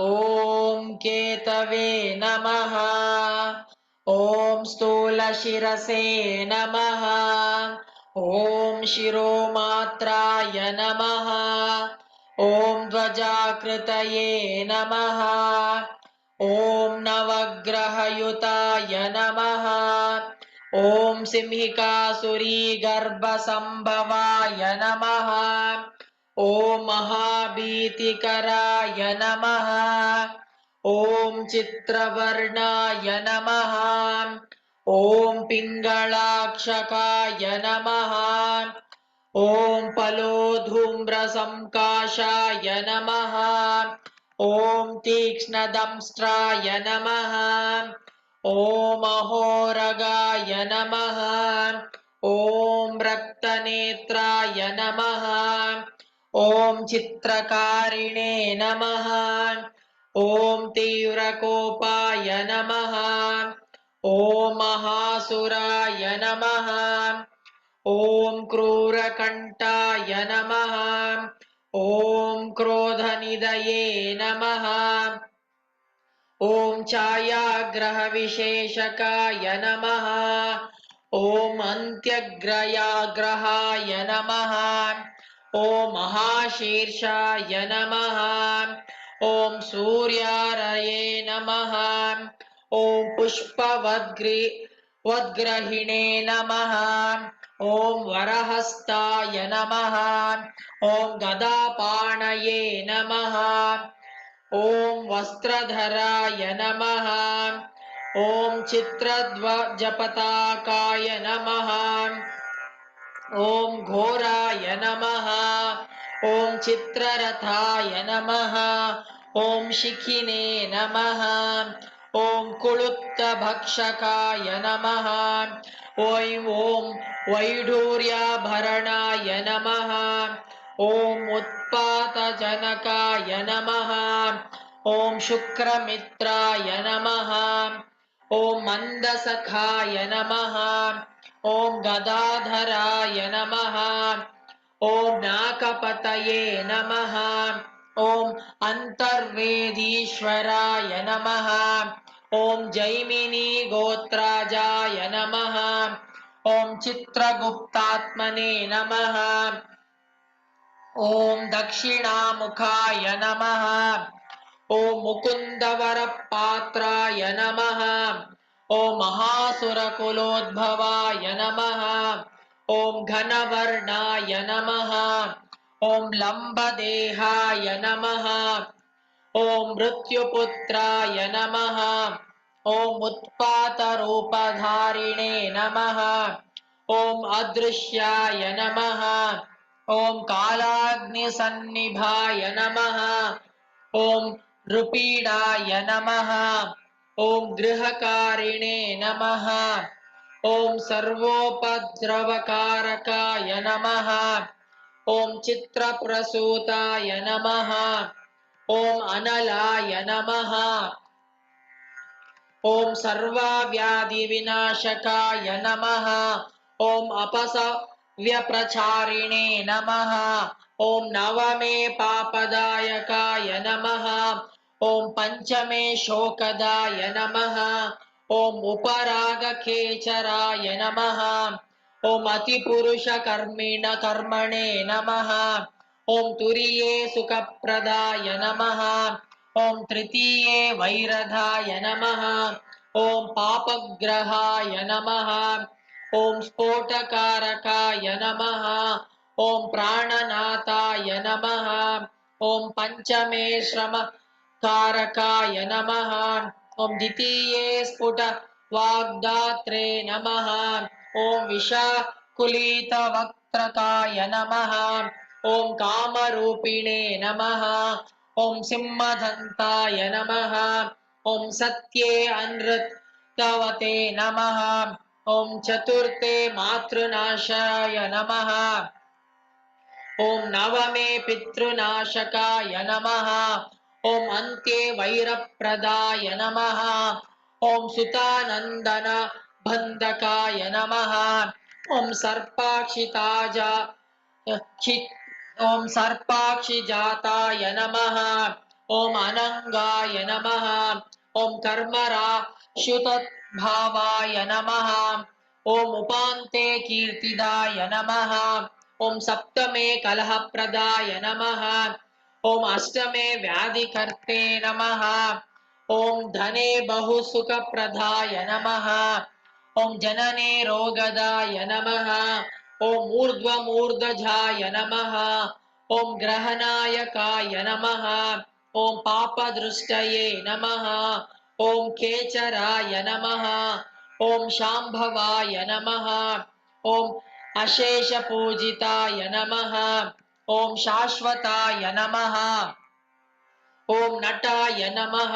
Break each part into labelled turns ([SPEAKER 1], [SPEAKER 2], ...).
[SPEAKER 1] ॐ केतवे नमः। ॐ स्थूलशिरसे नमः। ॐ शिरोमात्राय नमः। ॐ ध्वजाकृतये नमः। ॐ नवग्रहयुताय नमः। ॐ सिंहिकासुरीगर्भसम्भवाय नमः ॐ महाभीतिकराय नमः। ॐ चित्रवर्णाय नमः। ॐ पिङ्गलाक्षकाय नमः। ॐ पलोधूम्रसङ्काशाय नमः। ॐ तीक्ष्णदंष्ट्राय नमः। ॐ अहोरगाय नमः। ॐ रक्तनेत्राय नमः ॐ चित्रकारिणे नमः। ॐ तीव्रकोपाय नमः। ॐ महासुराय नमः। ॐ क्रूरकण्ठाय नमः। ॐ क्रोधनिधये नमः। ॐ छायाग्रहविशेषकाय नमः। ॐ अन्त्यग्रयाग्रहाय नमः ॐ महाशीर्षाय नमः। ॐ सूर्यारये नमः। ॐ पुष्पवद्ग्रि, वद्ग्रहिणे नमः। ॐ वरहस्ताय नमः। ॐ गदापाणये नमः। ॐ वस्त्रधराय नमः। ॐ चित्रध्वजपताकाय नमः। ॐ घोराय नमः। ॐ चित्ररथाय नमः। ॐ शिखिने नमः। ॐ कुळुत्तभक्षकाय नमः। ॐ ॐ वैढूर्याभरणाय नमः। ॐ उत्पातजनकाय नमः। ॐ शुक्रमित्राय नमः। ॐ मन्दसखाय नमः। ॐ गदाधराय नमः। ॐ नाकपतये नमः। ॐ अन्तर्वेदीश्वराय नमः। ॐ जैमिनी गोत्राजाय नमः। ॐ चित्रगुप्तात्मने नमः। ॐ दक्षिणामुखाय नमः। ॐ मुकुन्दवरपात्राय नमः। ॐ महासुरकुलोद्भवाय नमः। ॐ घनवर्णाय नमः। ॐ लम्बदेहाय नमः। ॐ मृत्युपुत्राय नमः। ॐ उत्पातरूपधारिणे नमः। ॐ अदृश्याय नमः। ॐ कालाग्निसन्निभाय नमः। ॐ नृपीडाय नमः। ॐ गृहकारिणे नमः। ॐ सर्वोपद्रवकारकाय नमः। ॐ चित्रप्रसूताय नमः। ॐ अनलाय नमः। ॐ सर्वव्याधिविनाशकाय नमः। ॐ अपसव्यप्रचारिणे नमः। ॐ नवमे पापदायकाय नमः। ॐ पञ्चमे शोकदाय नमः। ॐ उपरागखेचराय नमः। ॐ अतिपुरुषकर्मिण कर्मणे नमः। ॐ तुर्ये सुखप्रदाय नमः। ॐ तृतीये वैरधाय नमः। ॐ पापग्रहाय नमः। ॐ स्फोटकारकाय नमः। ॐ प्राणनाथाय नमः। ॐ पञ्चमे श्रमकारकाय नमः। ॐ द्वितीये स्फुट वाग्दात्रे नमः। ॐ विषाकुलितवक्त्रकाय नमः। ॐ कामरूपिणे नमः। ॐ सिंहदन्ताय नमः। ॐ सत्ये अनृतवते नमः। ॐ चतुर्थे मातृनाशाय नमः। ॐ नवमे पितृनाशकाय नमः। ॐ अन्त्ये वैरप्रदाय नमः। ॐ सुतानन्दन बन्धकाय नमः। ॐ सर्पाक्षिताजा क्षि ॐ सर्पाक्षिजाताय नमः। ॐ अनङ्गाय नमः। ॐ कर्मराश्युतद्भावाय नमः। ॐ उपान्ते कीर्तिदाय नमः। ॐ सप्तमे कलहप्रदाय नमः। ॐ अष्टमे व्याधिकर्ते नमः। ॐ धने बहुसुखप्रदाय नमः। ॐ जनने रोगदाय नमः। ओम ॐ ऊर्ध्वमूर्धजाय नमः। ॐ ग्रहनायकाय नमः। ॐ पापदृष्टये नमः। ॐ केचराय नमः। ॐ शाम्भवाय नमः। ॐ अशेषपूजिताय नमः। ॐ शाश्वताय नमः। ॐ नटाय नमः।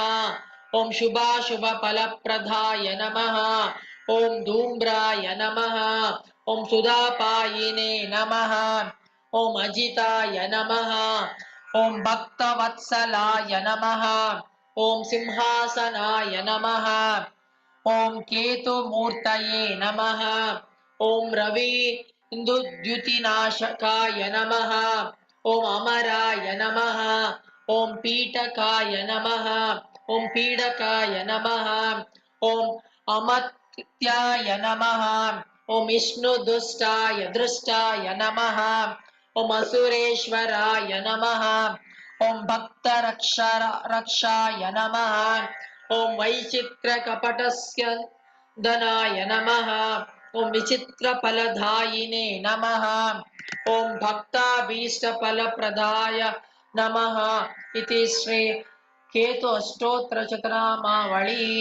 [SPEAKER 1] ॐ शुभाशुभफलप्रदाय नमः। ॐ धूम्राय नमः। ॐ सुधापायिने नमः। ॐ अजिताय नमः। ॐ भक्तवत्सलाय नमः। ओम सिंहासनाय नमः। ॐ केतुमूर्तये नमः। ॐ रवि इन्दुद्युतिनाशकाय नमः। ॐ अमराय नमः। ॐ पीठकाय नमः। ॐ पीडकाय नमः। ॐ अमत्याय नमः। ॐ विष्णुदुष्टाय दृष्टाय नमः। ॐ असुरेश्वराय नमः। ॐ भक्तरक्षर रक्षाय नमः। ॐ वैचित्रकपटस्य धनाय नमः। ॐ विचित्रफलदायिने नमः। फल प्रदाय नमः। इति श्री केतु अष्टोत्तरशतनामावळी